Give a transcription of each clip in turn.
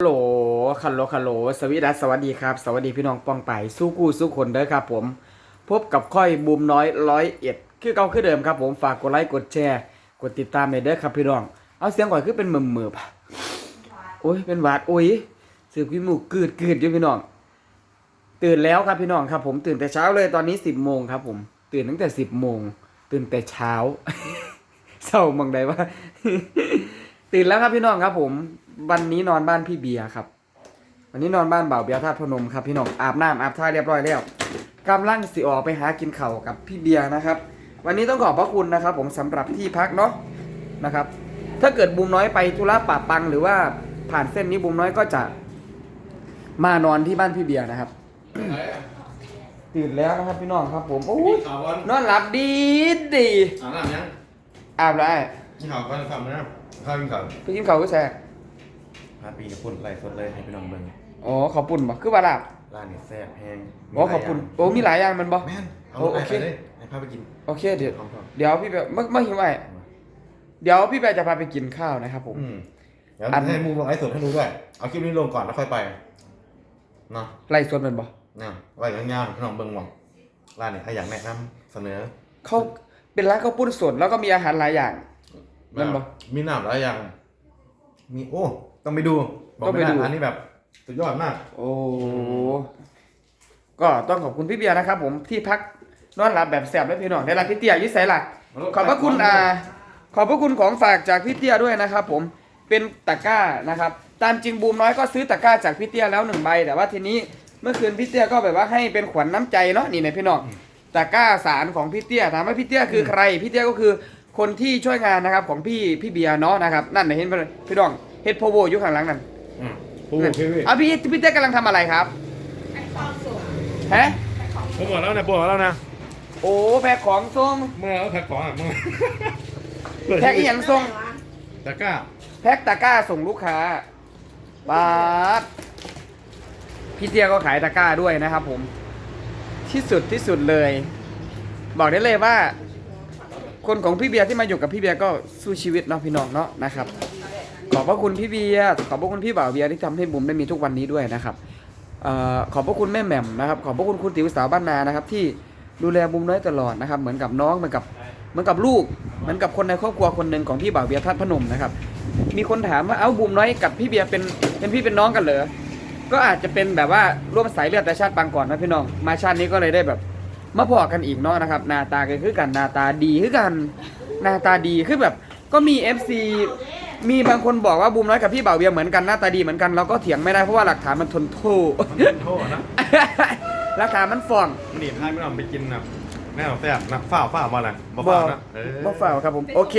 ฮัลโหลคัลโหลคัลโหลสวีดัสสวัสดีครับ สวัสดีพี่น้องป้องไปสู้กู้สู้คนเด้อครับผม พบกับค่อยบูมน้อยร้อยเอ็ดคือเก่าคือเดิมครับผมฝากกดไลค์กดแชร์กดติดตามในเด้อครับพี่น้อง เอาเสียงก่อนคือเป็นมือมือปะโอ้ยเป็นหวาดโอ้ยสืบขี้มูกืดกืดอยู่พี่น้อง ตื่นแล้วครับพี่น้องครับผมตื่นแต่เช้าเลยตอนนี้สิบโมงครับผม ตื่นตั้งแต่สิบโมงตื่นแต่เช้าเศร้ามังใดว่า ตื่นแล้วครับพี่น้องครับ ผม วันนี้นอนบ้านพี่เบียร์ครับ วันนี้นอนบ้านบ่าวเบียร์ธาตุพนมครับพี่น้องอาบน้ำอาบท่าเรียบร้อยแล้วกำลังสิออกไปหากินข้าวกับพี่เบียร์นะครับ วันนี้ต้องขอบพระคุณนะครับ ผมสำหรับที่พักเนาะนะครับ ถ้าเกิดบุมน้อยไปธุระป่าปัง หรือว่าผ่านเส้นนี้บุมน้อยก็จะ มานอนที่บ้านพี่เบียร์นะครับ ตื่นแล้วนะครับพี่น้องครับ ผมโอ้ยข่าวก่อนนอนหลับดีดีอ่านหลับยังอาบแล้วไอ้กินข่าวก่อนข่าวนะ ข้าวกินข่าวไปกินข้าวก็แซ่พาปีกับปุ่นไล่สดเลยให้พี่น้องเบิ่งอ๋อขอบปุ่นบ่คือว่าลาบร้านนี้แซ่บแห้งอ๋อขอบคุณโอ้มีหลายอย่างมันบ่แม่นเอาโอ้โอเคไปเลยให้พาไปกินโอเคเดี๋ยวของก่อนเดี๋ยวพี่แบบเมื่อเมื่อหิวไอ้เดี๋ยวพี่แบบจะพาไปกินข้าวนะครับผมอืมเดี๋ยวอันให้มุมลงไลฟ์สดให้ดูด้วย เอาคลิปนี้ลงก่อนแล้วค่อยไปเนาะไล่สวนมันบ่เนี่ยไว้ยาวๆพี่น้องเบิ่งหวังร้านนี้ใครอยากแนะนำเสนอเขาเป็นร้านข้าวปุ้นสดแล้วก็มีอาหารหลายอย่าง นั่นปะมีน้ำหลายอย่าง มีโอ้ ต้องไปดู บอกต้องไปไม่ได้ดูอันนี้แบบ สุดยอดมาก โอ้ก็ต้องขอบคุณพี่เบียร์นะครับ ผมที่พักนอนหลับแบบแสบและพี่น้องได้รับพี่เตี้ยอยิ่ใส่หลักขอบพระคุณอ่า ขอบพระคุณของฝากจากพี่เตี้ยด้วยนะครับ ผมเป็นตะกร้านะครับ ตามจริงบูมน้อยก็ซื้อตะกร้าจากพี่เตี้ยแล้วหนึ่งใบ แต่ว่าทีนี้เมื่อคืนพี่เตี้ยก็แบบว่าให้เป็นขวัญน้ำใจเนาะนี่นะพี่น้องตะกร้าสารของพี่เตี้ยถามว่าพี่เตี้ยคือใครพี่เตี้ยก็คือ คนที่ช่วยงานนะครับของพี่พี่เบียร์เนาะนะครับ นั่นนะเห็นไหมพี่น้องเฮ็ดโพโวอยู่ข้างหลังนั่นอืมปูพี่พี่อะพี่พี่เต้กำลังทำอะไรครับฮะผมบอกแล้วนะบอกแล้วนะโอ้แพ็คของส่งเมื่อแล้วแพ็คของอะเมื่อแพ็คอีหยังส่งตะกร้าแพ็คตะกร้าส่งลูกค้าบาสพี่เตี้ยก็ขายตะกร้าด้วยนะครับผม ที่สุดที่สุดเลย บอกได้เลยว่า คนของพี่เบียร์ที่มาอยู่กับพี่เบียร์ก็สู้ชีวิตเนาะพี่น้องเนาะนะครับ ขอบพระคุณพี่เบียร์ขอบพระคุณพี่บ่าวเบียร์ที่ทำให้บุ๋มได้มีทุกวันนี้ด้วยนะครับเอ่อขอบพระคุณแม่แหม่มนะครับ ขอบพระคุณคุณติ๋วสาวบ้านนานะครับ ที่ดูแลบุ๋มน้อยตลอดนะครับเหมือนกับน้องเหมือนกับเหมือนกับลูก เหมือนกับคนในครอบครัวคนหนึ่งของพี่บ่าวเบียร์ทัดพนมนะครับ มีคนถามว่าเอ้าบุ๋มน้อยกับพี่เบียร์เป็นเป็นพี่เป็นน้องกันเหรอก็อาจจะเป็นแบบว่าร่วมสายเลือดแต่ชาติปางก่อนนะพี่น้องมาชาตินี้ก็เลยได้แบบ มาพอกันอีกเนาะนะครับหน้าตาก็คือกันหน้าตาดีคือกันหน้าตาดีคือแบบก็มี FC มีบางคนบอกว่าบูมน้อยกับพี่บ่าวเบียร์เหมือนกันหน้าตาดีเหมือนกันเราก็เถียงไม่ได้เพราะว่าหลักฐานมันทนโทษโทษนะ หลักฐานมันฟ้อง มันหนีบให้ไม่ต้องไปกินนะแม่ของแซ่บนะฝ้าวฝ้าวมาอะไรบ่ฝ้าวนะเออบ่ฝ่าวครับผมโอเค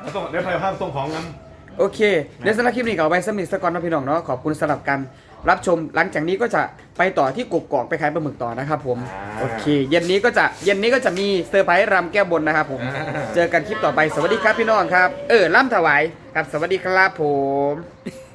แล้วส่งเดี๋ยวไปภาพส่งของกัน โอเค เดี๋ยวสำหรับคลิปนี้ก็เอาไปสมิธสกอนนะพี่น้องเนาะขอบคุณสำหรับการ รับชมหลังจากนี้ก็จะไปต่อที่กกอกไปขายปลาหมึกต่อนะครับผมโอเค เย็นนี้ก็จะเย็นนี้ก็จะมีเซอร์ไพรส์รำแก้บนนะครับผม เจอกันคลิปต่อไปสวัสดีครับพี่น้องครับ เออล่ำถวายครับสวัสดีครับผม